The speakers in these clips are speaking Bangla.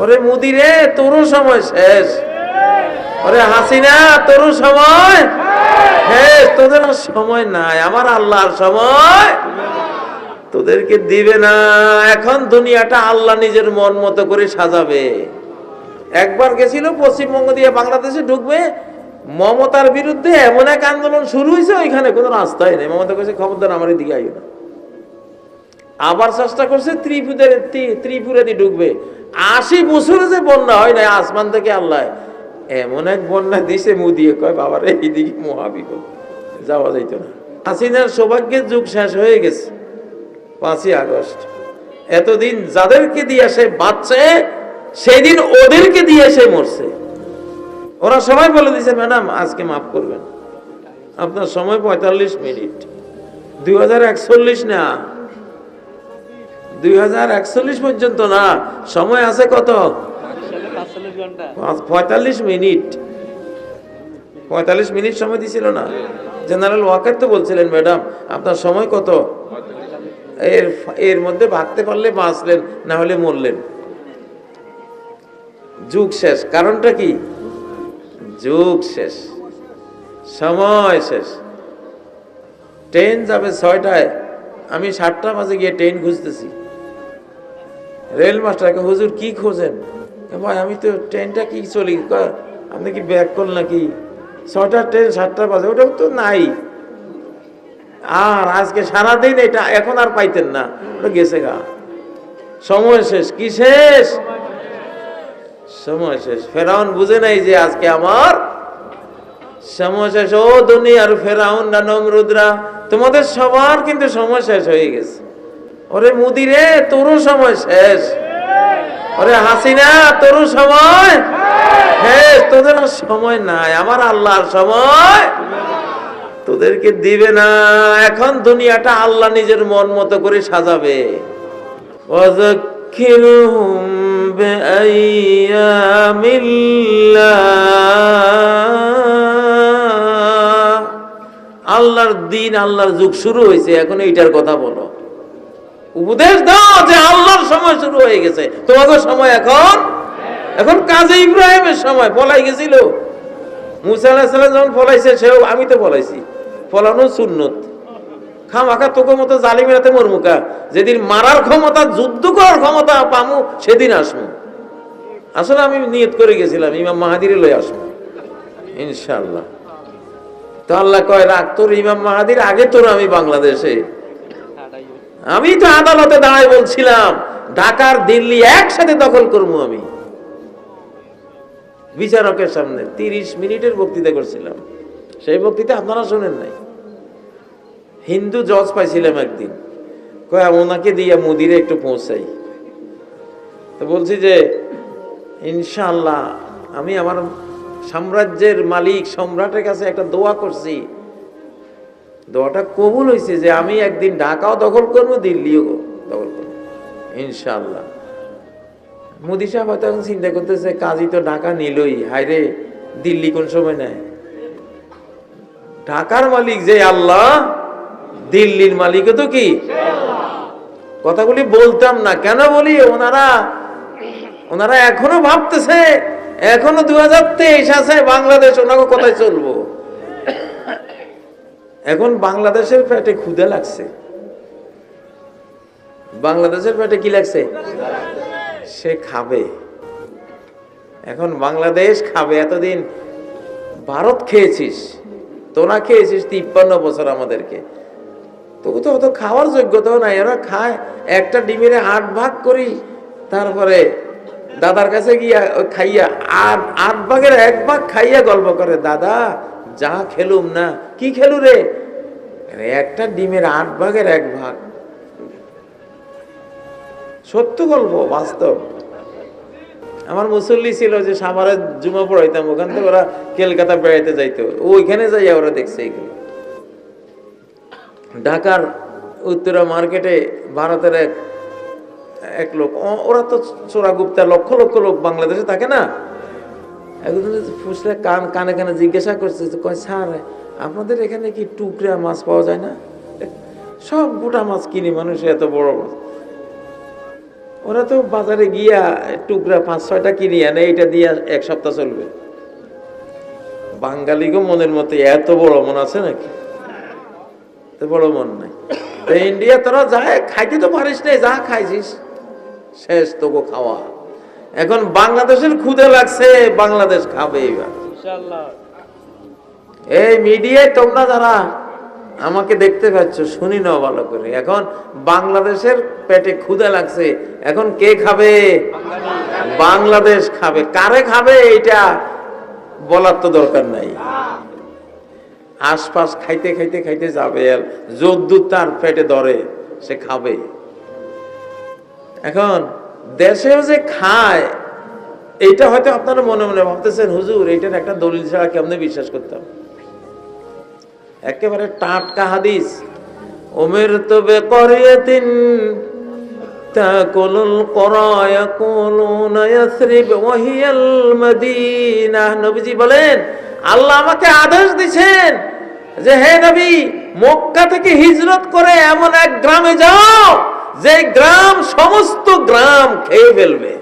ওরে মুদি রে, তোরও সময় শেষ। ওরে হাসিনা, তোরও সময় শেষ। তোদের সময় নাই, আমার আল্লাহর সময় তোদেরকে দিবে না। এখন দুনিয়াটা আল্লাহ নিজের মন মতো করে সাজাবে। একবার গেছিল পশ্চিমবঙ্গ দিয়ে বাংলাদেশে ঢুকবে, মমতার বিরুদ্ধে এমন এক আন্দোলন শুরু হয়েছে, ওইখানে কোনো রাস্তাই নেই। মমতা কাছে খবরদার, আমার দিকে আইও না। আবার চেষ্টা করছে ত্রিপুরের ত্রিপুরা দিয়ে ঢুকবে। আশি বছরে যে বন্যা হয় না, আসমান থেকে আল্লাহ এমন এক বন্যা দিছে মুদিয়ে কয় বাবার, এইদিকে মহাবিপদ। যাওয়া যাইতো না। হাসিনার সৌভাগ্যের যুগ শেষ হয়ে গেছে, পাঁচই আগস্ট। এতদিন যাদেরকে দিয়ে সে বাঁচছে সেই দিন ওদেরকে দিয়ে সে মরছে। ওরা সবাই বলে দিছে, ম্যাডাম, আজকে মাফ করবেন। আপনার সময় পঁয়তাল্লিশ মিনিট। দুই হাজার একচল্লিশ না একচল্লিশ পর্যন্ত না। সময় আছে কত? পঁয়তাল্লিশ মিনিট। পঁয়তাল্লিশ মিনিট সময় দিছিল না। জেনারেল ওয়াকার তো বলছিলেন, ম্যাডাম, আপনার সময় কত? এর এর মধ্যে ভাগতে পারলে বাঁচলেন, না হলে মরলেন। যুগ শেষ। কারণটা কি? যুগ শেষ। সময় শেষ। ট্রেন যাবে ছয়টায়। আমি সাতটা বাজে গিয়ে ট্রেন খুঁজতেছি। রেল মাস্টারকে হুজুর, কি খোঁজেন? ভাই, আমি তো ট্রেনটা কি চলি? আপনি কি ব্যাক করলেন নাকি? ছয়টার ট্রেন, সাতটা বাজে, ওটাও তো নাই। আর আজকে সারাদিন এটা, এখন আর পাইতেন না। ওটা গেছে গা। সময় শেষ, কি শেষ? সময় শেষ। ফেরাউন বুঝে নাই যে আজকে আমার সময় শেষ। ও দুনিয়ার ফেরাউন না নমরুদরা, তোমাদের সবার কিন্তু সময় শেষ হয়ে গেছে। ওরে মুদি রে তোরও সময় শেষ ওরে হাসিনা তোরও সময় শেষ তোদের আর সময় নাই আমার আল্লাহর সময় তোদেরকে দিবে না এখন দুনিয়াটা আল্লাহ নিজের মন মতো করে সাজাবে وذكرهم بأيام الله আল্লাহর দিন আল্লাহর যুগ শুরু হয়েছে এখন এইটার কথা বলো উপদেশ দাও যে আল্লাহর সময় শুরু হয়ে গেছে। তোমাদের সময় এখন? এখন কাজে ইব্রাহিমের সময় পলাই গেছিল। মুসা আলাহিসাল্লাম যখন পলাইছে সেও, আমি তো পলাইছি পলানো সুন্নত। খামাখা তোকে মতো জালিমেরাতে মরমুকা যেদিন মারার ক্ষমতা, যুদ্ধ করার ক্ষমতা পামু, সেদিন আসমু। আসলে আমি নিয়ত করে গেছিলাম, ইমাম মাহাদিরে লই আসব ইনশাল্লাহ তো আল্লাহ কয় রাখ তোর ইমাম মাহাদির, আগে তোর আমি বাংলাদেশে। আমি তো আদালতে দাঁড়াই বলছিলাম, ঢাকার দিল্লি একসাথে দখল করব আমি। বিচারকের সামনে তিরিশ মিনিটের বক্তৃতা করছিলাম। সেই বক্তৃতা আপনারা শোনেন নাই। হিন্দু জজ পাইছিলাম একদিন। কয় ওনাকে দিয়ে মুদিরে একটু পৌঁছাই। তো বলছি যে ইনশাল্লাহ আমি আমার সাম্রাজ্যের মালিক, সম্রাটের কাছে একটা দোয়া করছি। দোয়াটা কবুল হয়েছে যে আমি একদিন ঢাকাও দখল করব, দিল্লিও দখল করব। ইনশাআল্লাহ। মোদি সাহেব হয়তো এখন চিন্তা করতেছে কাজী তো ঢাকা নিলই। হায়রে, দিল্লি কোন সময় নেয়? ঢাকার মালিক যে আল্লাহ, দিল্লির মালিকও তো কি? কথাগুলি বলতাম না, কেন বলি? ওনারা ওনারা এখনও ভাবতেছে, এখনও দু হাজার তেইশ আছে, বাংলাদেশ ওনাকে কোথায় চলবো? এখন বাংলাদেশের পেটে ক্ষুদে লাগছে। বাংলাদেশের পেটে কি লাগছে? সে খাবে। এখন বাংলাদেশ খাবে। এতদিন ভারত খেয়েছিস, তোরা খেয়েছিস তিপ্পান্ন বছর আমাদেরকে। তবু তো অত খাওয়ার যোগ্যতাও নাই। ওরা খায়, একটা ডিমের আট ভাগ করি, তারপরে দাদার কাছে গিয়া খাইয়া আট আট ভাগের এক ভাগ খাইয়া গল্প করে, দাদা যা খেলুম না, কি খেলু রে? একটা ডিমের আট ভাগের এক ভাগ। সত্য গল্প বাস্তব। আমার মুসল্লি ছিল যে সাভারে জুমা পড়াইতাম, ওখান থেকে ওরা কলকাতা বেড়াইতে যাইতো। ওইখানে যাইয়া ওরা দেখছে এগুলো। ঢাকার উত্তরা মার্কেটে ভারতের এক এক লোক ওরা তো চোরা গুপ্তা লক্ষ লক্ষ লোক বাংলাদেশে থাকে না? একজন ফুসলে কান কানে কানে জিজ্ঞাসা করছে কয়, স্যার, আপনাদের এখানে কি টুকরা মাছ পাওয়া যায় না? সব গোটা মাছ কিনি মানুষ এত বড় মাছ। ওরা তো বাজারে গিয়া টুকরা পাঁচ, ছয়টা কিনে আনে এটা দিয়ে এক সপ্তাহ চলবে। বাঙালিগো মনের মতো এত বড় মন আছে নাকি? বড় মন নাই। ইন্ডিয়া তোরা যায় খাইতে তো পারিস না যা খাইছিস, শেষ তোকে খাওয়া। এখন বাংলাদেশের ক্ষুদে লাগছে বাংলাদেশ খাবে এবার। এই মিডিয়ায় তোমরা যারা আমাকে দেখতে পাচ্ছ শুনি নাও ভালো করে। এখন বাংলাদেশের পেটে ক্ষুদে লাগছে এখন কে খাবে? বাংলাদেশ খাবে। কারে খাবে এটা বলার তো দরকার নাই। আশপাশ খাইতে খাইতে খাইতে যাবে আর যদ্দূর তার পেটে ধরে সে খাবে। এখন দেশেও যে খায়, এইটা হয়তো আপনারা মনে মনে ভাবতেছেন, হুজুর, এইটার একটা দলিল ছাড়া কেমনে বিশ্বাস করতাম? একেবারে টাটকা হাদিস। ওমের তো বেকরিয়াতিন তাকুলুল করা ইয়াকুলুনা ইয়াসরিব ওয়া হিয়াল নবীজি বলেন, আল্লাহ আমাকে আদেশ দিছেন যে, হে নবী, মক্কা থেকে হিজরত করে এমন এক গ্রামে যাও যে গ্রাম, সমস্ত গ্রাম খেয়ে ফেলবে।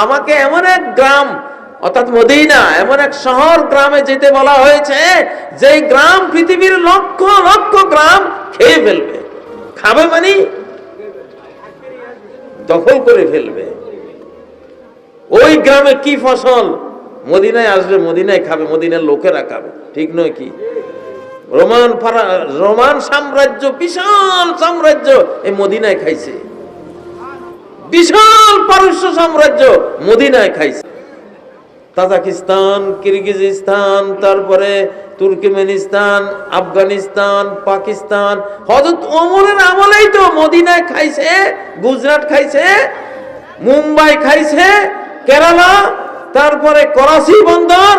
আমাকে এমন এক গ্রাম, অর্থাৎ মদিনা, এমন এক শহর গ্রামে যেতে বলা হয়েছে যে গ্রাম পৃথিবীর লক্ষ লক্ষ গ্রাম খেয়ে ফেলবে। খাবে মানে? দখল করে ফেলবে। ওই গ্রামে কি ফসল? মদিনায় আসবে, মদিনায় খাবে, মদিনার লোকেরা খাবে। ঠিক নয় কি? রোমান রোমান সাম্রাজ্য, বিশাল সাম্রাজ্য এই মদিনায় খাইছে। বিশাল পারস্য সাম্রাজ্য মদিনায় খাইছে। তাজাকিস্তান, কিরগিজিস্তান, তারপরে তুর্কিমেনিস্তান, আফগানিস্তান, পাকিস্তান। হজরত ওমরের আমলেই তো মদিনায় খাইছে, গুজরাট খাইছে, মুম্বাই খাইছে, কেরালা তারপরে করাচি বন্দর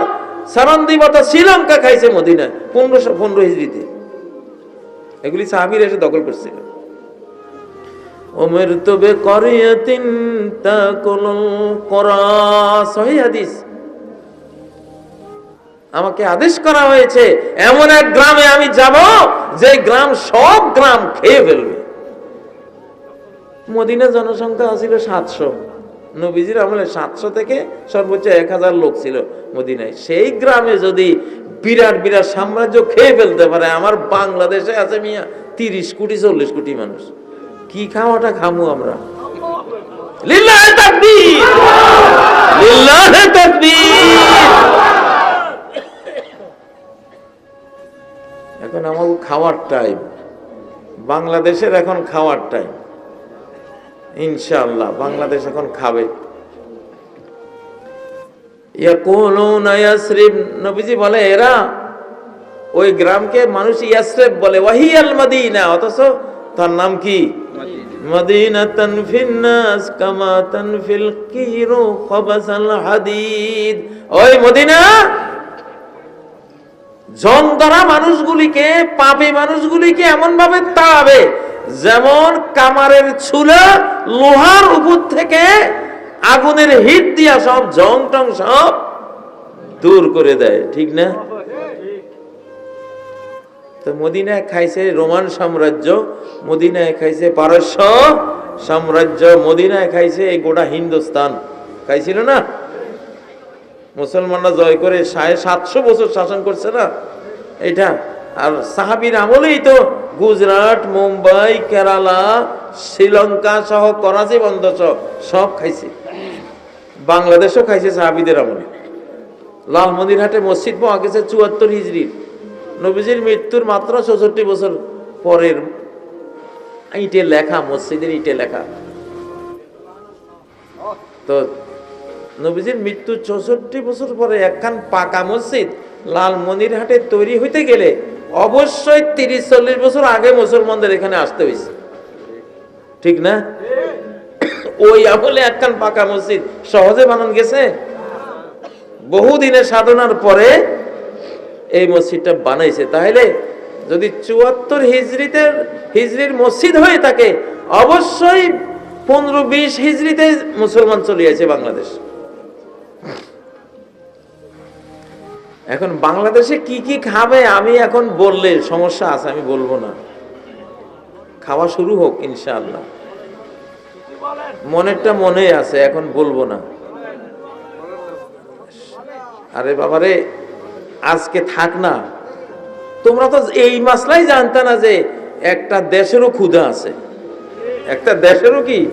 সারান্দিবতা শ্রীলঙ্কা খাইছে মদিনায়, পনেরোশো পনেরো হিজড়িতে। এগুলি সাহাবির এসে দখল করছিল। ওমের তবে করিয়াতিন তাকুলুল করা সহি হাদিস। আমাকে আদেশ করা হয়েছে, এমন এক গ্রামে আমি যাব যে গ্রাম সব গ্রাম খেয়ে ফেলবে। মদিনা জনসংখ্যা ছিল সাতশো। নবীজির আমলে সাতশো থেকে সর্বোচ্চ এক হাজার লোক ছিল মদিনায়। সেই গ্রামে যদি বিরাট বিরাট সাম্রাজ্য খেয়ে ফেলতে পারে, আমার বাংলাদেশে আছে মিয়া তিরিশ কোটি, চল্লিশ কোটি মানুষ। কি খাওয়াটা খামু আমরা? এখন আমার খাওয়ার টাইম বাংলাদেশের এখন খাওয়ার টাইম ইনশাআল্লাহ বাংলাদেশ এখন খাবে। নবীজি বলে এরা ওই গ্রামকে মানুষ ইয়াসরিব বলে ওয়াহিয়াল মদিনা অথচ তার নাম কি? মদিনা। তানফিন নাস কামা তানফিল কিরু খবাসাল হাদিদ। ওই মদিনা জন দ্বারা মানুষগুলিকে পাপে মানুষগুলিকে এমন ভাবে তাড়াবে যেমন কামারের ছুলা লোহার উপর থেকে আগুনের হিট দিয়া সব জং টং সব দূর করে দেয়, ঠিক না? তো মদিনায় খাইছে রোমান সাম্রাজ্য, মদিনায় খাইছে পারস্য সাম্রাজ্য, মদিনায় খাইছে এই গোটা হিন্দুস্তান। খাইছিল না? মুসলমানরা জয় করে সাড়ে সাতশো বছর শাসন করছে না? এটা আর সাহাবির আমলেই তো গুজরাট, মুম্বাই, কেরালা, শ্রীলঙ্কা সহ করাচি সহ সব খাইছে। বাংলাদেশও খাইছে সাহাবিদের আমলে। লালমন্দিরহাটে মসজিদ পাওয়া গেছে চুয়াত্তর হিজড়ির। নবীজির মৃত্যুর মাত্র চৌষট্টি বছর পরের ইটে লেখা, মসজিদের ইটে লেখা। তো নবীজির মৃত্যু চৌষট্টি বছর পরে একখান পাকা মসজিদ লালমনিরহাটে তৈরি হইতে গেলে অবশ্যই তিরিশ, চল্লিশ বছর আগে মুসলমানদের এখানে আসতে হয়েছে। ঠিক না? ওই আমলে একখান পাকা মসজিদ। সহজে বানান গেছে? বহুদিনের সাধনার পরে এই মসজিদটা বানাইছে। তাহলে যদি চুয়াত্তর হিজড়িতে হিজড়ির মসজিদ হয়ে থাকে, অবশ্যই পনেরো, বিশ হিজড়িতে মুসলমান চলে আছে বাংলাদেশ। এখন বাংলাদেশে কি কি খাবে আমি এখন বললে সমস্যা আছে, আমি বলব না। খাওয়া শুরু হোক, ইনশাআল্লাহ। মনেরটা মনে আছে, এখন বলব না। আরে বাবারে, আজকে থাক না। তোমরা তো এই মাসলাই জানতে না যে একটা দেশেরও ক্ষুধা আছে। একটা দেশেরও কি?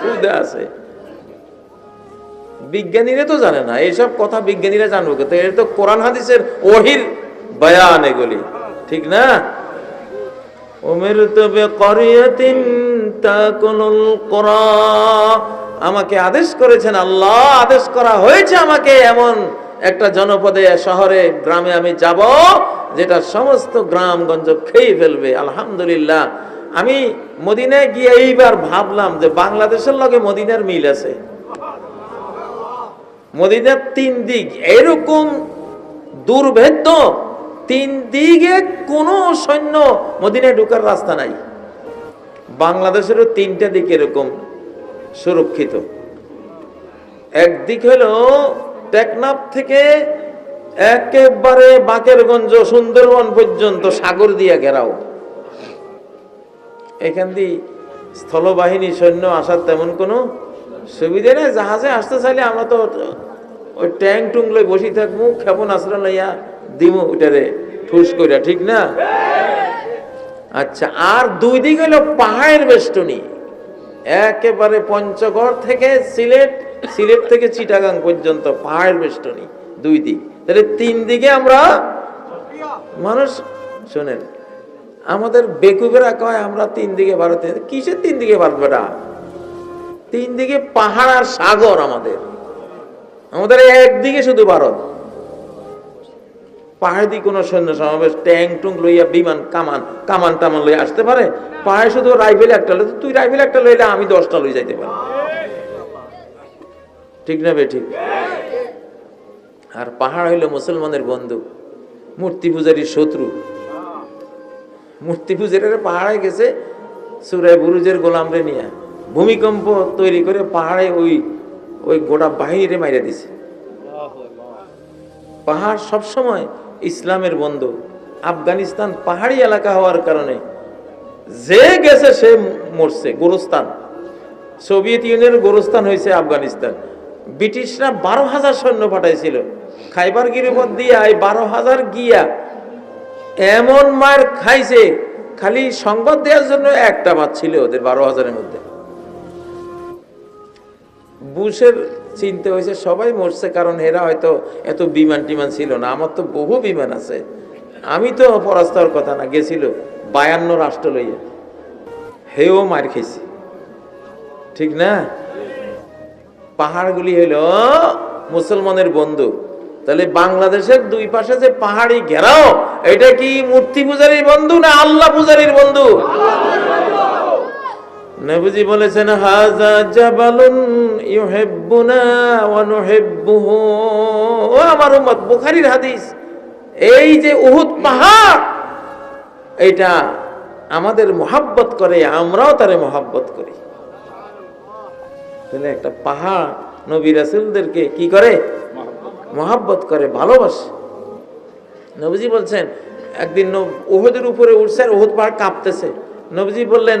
ক্ষুধা আছে। বিজ্ঞানীরা তো জানে না, এইসব কথা বিজ্ঞানীরা জানব কিন্তু এটা তো কোরআন হাদিসের ওহির বয়ান এগুলি, ঠিক না? আমাকে আদেশ করেছেন আল্লাহ, আদেশ করা হয়েছে আমাকে এমন একটা জনপদে, শহরে, গ্রামে আমি যাব, যেটা সমস্ত গ্রামগঞ্জ খেয়ে ফেলবে, আলহামদুলিল্লাহ। আমি মদিনায় গিয়ে এইবার ভাবলাম যে বাংলাদেশের লগে মদিনার মিল আছে। মদিনার তিন দিক, এরকম দুর্ভেদ্য তিন দিকে কোনো সৈন্য মদিনায় ঢুকার রাস্তা নাই। বাংলাদেশেরও তিনটা দিক এরকম সুরক্ষিত। একদিক হলো টেকনাফ থেকে একেবারে বাকেরগঞ্জ, সুন্দরবন পর্যন্ত সাগর দিয়ে ঘেরাও। এখান দিয়ে স্থলবাহিনী সৈন্য আসার তেমন কোনো সুবিধা নেই, জাহাজে আসতে চাইলে আমরা তো ওই ট্যাং টুং লই বসি থাকব, ক্ষেপণ আশ্রয় লইয়া দিমু ওইটারে ঠুস কইরা, ঠিক না? আচ্ছা আর দুই দিক হলো পাহাড়ের বেষ্টনী। একেবারে পঞ্চগড় থেকে সিলেট সিলেট থেকে চিটাগাং পর্যন্ত পাহাড়ের বেষ্টনী, দুই দিক। তাহলে তিন দিকে আমরা মানুষ, শোনেন, আমাদের বেকুবেরা কয়, আমরা তিন দিকে ভারতে, কিসের তিন দিকে ভারতবেটা তিন দিকে পাহাড় আর সাগর আমাদের। আমাদের একদিকে শুধু ভারত। পাহাড় কোনো সৈন্য সমাবেশ? ট্যাং টুং লইয়া বিমান, কামান কামান টামান লইয়া আসতে পারে? পাহাড়ে শুধু রাইফেল একটা লই তুই রাইফেল একটা লইলে আমি দশটা লই যাইতে পারি। ঠিক না বে, ঠিক? আর পাহাড় হইল মুসলমানের বন্ধু, মূর্তি পূজারীর শত্রু। মূর্তি পূজারের পাহাড়ে গেছে, সুরায় বুরুজের গোলামরে নিয়ে। ভূমিকম্প তৈরি করে পাহাড়ে ওই ওই গোটা বাহিনীরে মাইরে দিছে। পাহাড় সবসময় ইসলামের বন্ধু। আফগানিস্তান পাহাড়ি এলাকা হওয়ার কারণে যে গেছে সে মরছে, গোরস্থান। সোভিয়েত ইউনিয়নের গোরস্থান হয়েছে আফগানিস্তান। ব্রিটিশরা বারো হাজার সৈন্য পাঠাইছিল। খাইবার গিরিপথ দিয়া বারো হাজার গিয়া এমন মার খাইছে, খালি সংবাদ দেওয়ার জন্য একটা বাদ ছিল ওদের বারো হাজারের মধ্যে। বুশের চিনতে হয়েছে, সবাই মরছে কারণ এরা হয়তো এত বিমান টিমান ছিল না। আমার তো বহু বিমান আছে। আমি তো পরাস্ত হওয়ার কথা না, গেছিল বায়ান্ন রাষ্ট্র লইয়া। হেও মার খেয়েছি। ঠিক না? পাহাড়গুলি হইল মুসলমানের বন্ধু। তাহলে বাংলাদেশের দুই পাশে যে পাহাড়ি ঘেরাও, এটা কি মূর্তি পূজারীর বন্ধু না আল্লাহ পূজারীর বন্ধু? নবীজি বলেছেন হাজা জাবালুন ইউহিব্বুনা ওয়া নুহিব্বুহু। ও আমার উম্মত, বুখারীর হাদিস, এই যে উহুদ পাহাড় এটা আমাদের মোহাব্বত করে, আমরাও তারে মোহাব্বত করি। তাহলে একটা পাহাড় নবী রাসূলদেরকে কি করে? মহাব্বত করে, ভালোবাসে। নবীজি বলছেন, একদিন উহুদের উপরে উঠছে আর উহুদ পাহাড় কাঁপতেছে। নবীজি বললেন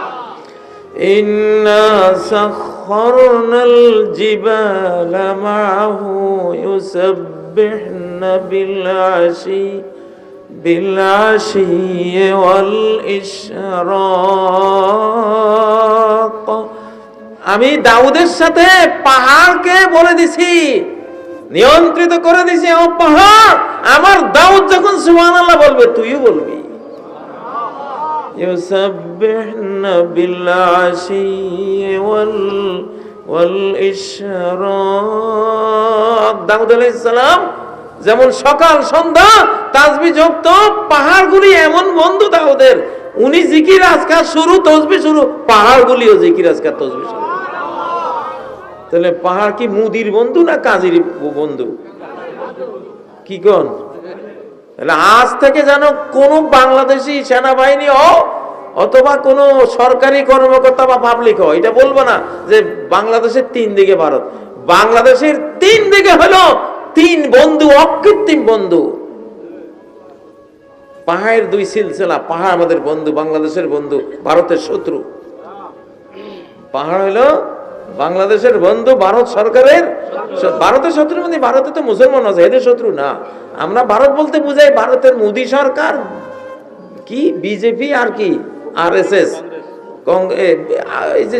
إنا سخرنا الجبال معه يسبحن بالعشي بالعشي والإشراق আমি দাউদের সাথে পাহাড়কে বলে দিছি নিয়ন্ত্রিত করে দিছি ও পাহাড় আমার দাউদ যখন সুবহানাল্লাহ বলবে তুইও বলবি يسبحن بالعشي وال والإشراق দাউদ আলাইহিস সালাম যেমন সকাল সন্ধ্যা তাজবি যুক্ত পাহাড়গুলি এমন বন্ধু তা ওদের উনি জিকির আজকার শুরু তসবি শুরু পাহাড়গুলিও জিকির আজকার তসবি শুরু তাহলে পাহাড় কি মুদির বন্ধু না কাজীর বন্ধু কি কোন আজ থেকে যেন কোন বাংলাদেশি সেনাবাহিনী ও অথবা কোন সরকারি কর্মকর্তা বা পাবলিক হয় এটা বলব না যে বাংলাদেশের তিন দিকে ভারত, বাংলাদেশের তিন দিকে হলো তিন বন্ধু, অকৃত্রিম বন্ধু। পাহাড়ের দুই সিলসিলা, পাহাড় আমাদের বন্ধু, বাংলাদেশের বন্ধু, ভারতের শত্রু। পাহাড় হলো বাংলাদেশের বন্ধু ভারত সরকারের ভারতের শত্রু মানে ভারতে তো মুসলমান আছে, এদের শত্রু না। আমরা ভারত বলতে বুঝাই ভারতের মোদী সরকার, কি? বিজেপি আর কি? আর এস এস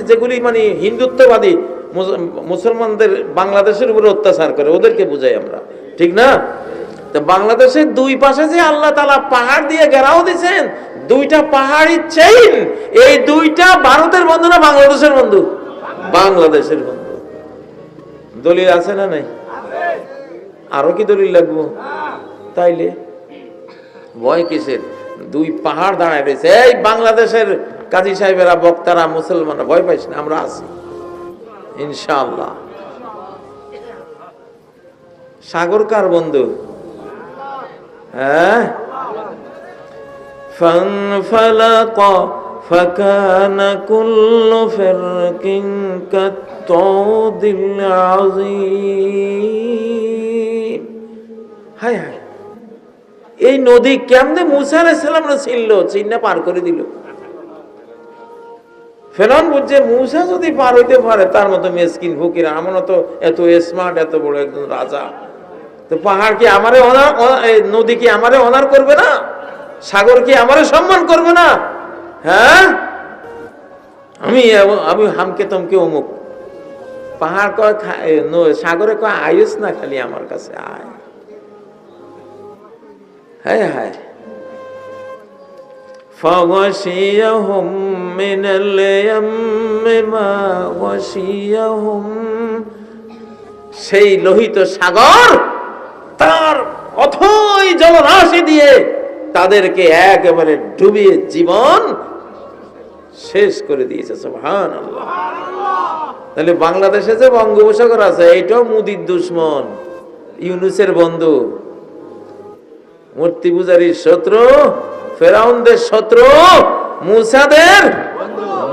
যেগুলি মানে হিন্দুত্ববাদী মুসলমানদের বাংলাদেশের উপরে অত্যাচার করে, ওদেরকে বুঝাই আমরা। ঠিক না? তো বাংলাদেশের দুই পাশে যে আল্লাহ তালা পাহাড় দিয়ে ঘেরাও দিয়েছেন, দুইটা পাহাড়ি চেইন এই দুইটা ভারতের বন্ধু না বাংলাদেশের বন্ধু? বাংলাদেশের বন্ধু দলিল আছে না নাই আরো কি দলিল লাগবো তাইলে ভয় কিসের দুই পাহাড় দাঁড়ায় রয়েছে এই বাংলাদেশের কাজী সাহেবেরা বক্তারা মুসলমানরা ভয় পাইস না আমরা আছি ইনশাআল্লাহ সাগর কার বন্ধু হ্যাঁ فانفلق فكان كل فرق كالطود العظيم হায় হায় এই নদী কেমনে মুসা আলাইসাল্লামরা ছিল চিন্না পার করে দিল ফেরাউন বুঝছে মুসা যদি পার হইতে পারে তার মতো মেসকিন ফকির আমার তো এত স্মার্ট এত বড় একজন রাজা তো পাহাড় কি আমারে অনার অ- এই নদী কি আমারে অনার করবে না সাগর কি আমারে সম্মান করবে না হ্যাঁ আমি এব- আমি হামকে তমকে অমুক পাহাড় কয় খা- এ, ন- সাগরে কয় আয়ুস না খালি আমার কাছে আয় হায় হায় فغشيهم من اليم ما غشيهم সেই লোহিত সাগর তার অথই জলরাশি দিয়ে তাদেরকে একেবারে ডুবিয়ে জীবন শেষ করে দিয়েছে সুবহান তাহলে বাংলাদেশে যে বঙ্গোপসাগর আছে, এইটাও মুদির দুশ্মন, ইউনুসের বন্ধু। মূর্তি পূজারীর শত্রু, ফেরাউনদের শত্রু, মুসাদের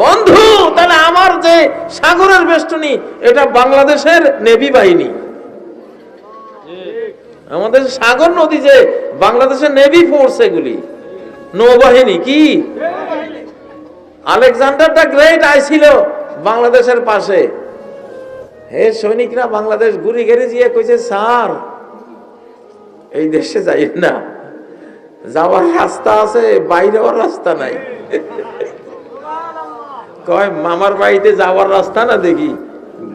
বন্ধু। তাহলে আমার যে সাগরের বেষ্টনী, এটা বাংলাদেশের নেভি বাহিনী। আমাদের সাগর নদী যে বাংলাদেশের নেভি ফোর্স এগুলি। নৌবাহিনী কি? আলেকজান্ডার দ্য গ্রেট আইছিল বাংলাদেশের পাশে। হে সৈনিকরা, বাংলাদেশ ঘুরি ঘেরে গিয়ে কইছে, স্যার, এই দেশে যাই না। যাওয়ার রাস্তা আছে, বাইরে রাস্তা নাই। কয়, মামার বাড়িতে যাওয়ার রাস্তা না দেখি?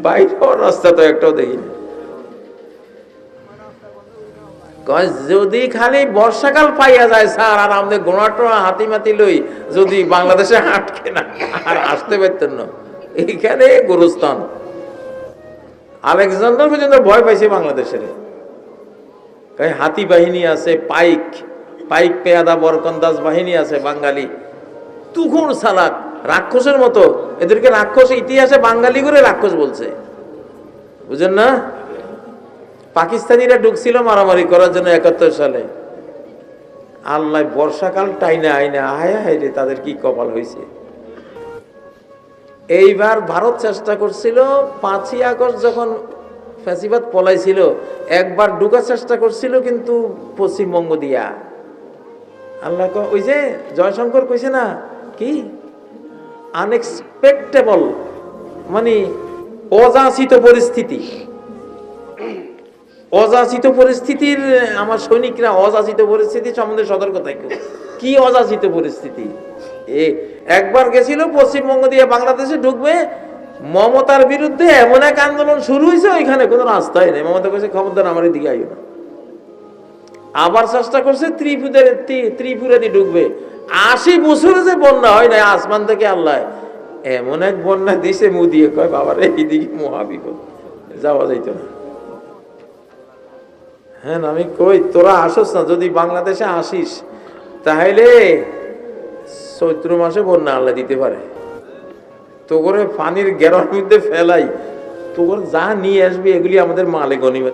বাইরে রাস্তা তো একটাও দেখি যদি খালি বর্ষাকাল পাইয়া যায় স্যার, আর আমাদের গোড়াটোড়া হাতি মাতি লই যদি বাংলাদেশে আটকে না, আর আসতে পারতেন না। এইখানে গুরুস্থান। আলেকজান্ডার পর্যন্ত ভয় পাইছে বাংলাদেশের। হাতি বাহিনী আছে, পাইক পাইক পেয়াদা বরকন্দাজ বাহিনী আছে বাঙালি। তুখুর সালাক, রাক্ষসের মতো। এদেরকে রাক্ষস ইতিহাসে বাঙালি করে রাক্ষস বলছে। বুঝেন না? পাকিস্তানিরা ঢুকছিল মারামারি করার জন্য একাত্তর সালে। আল্লাহ বর্ষাকাল টাইনে আইনে আয় হায় রে, তাদের কি কপাল হয়েছে এইবার ভারত চেষ্টা করছিল, পাঁচই আগস্ট যখন ফ্যাসিবাদ পলাইছিল, একবার ঢুকার চেষ্টা করছিল কিন্তু পশ্চিমবঙ্গ দিয়া। আল্লাহ ওই যে জয়শঙ্কর কইছে না, কি? আনএক্সপেক্টেবল মানে অযাচিত পরিস্থিতি। অযাচিত পরিস্থিতির, আমার সৈনিকরা অযাচিত পরিস্থিতি সম্বন্ধে সতর্ক থাকবে কি অযাচিত পরিস্থিতি? এ, একবার গেছিল পশ্চিমবঙ্গ দিয়ে বাংলাদেশে ঢুকবে, মমতার বিরুদ্ধে এমন এক আন্দোলন শুরু হয়েছে, ওইখানে কোনো রাস্তাই নেই। মমতা কইছে, খবরদার, আমার দিকে আইও না। আবার চেষ্টা করছে ত্রিপুরের ত্রিপুরা দিয়ে ঢুকবে। আশি বছরে যে বন্যা হয় না, আসমান থেকে আল্লাহ, এমন এক বন্যা দিছে মুদিয়ে কয়, বাবার এইদিকে মহাবিপদ। যাওয়া যাইতো না। হ্যাঁ আমি কই, তোরা আসস না, যদি বাংলাদেশে আসিস, তাহলে চৈত্র মাসে বন্যা আল্লাহ দিতে পারে। তো করে পানির গেরার মধ্যে ফেলাই তো করে যা নিয়ে আসবি, এগুলি আমাদের মালে গনিমত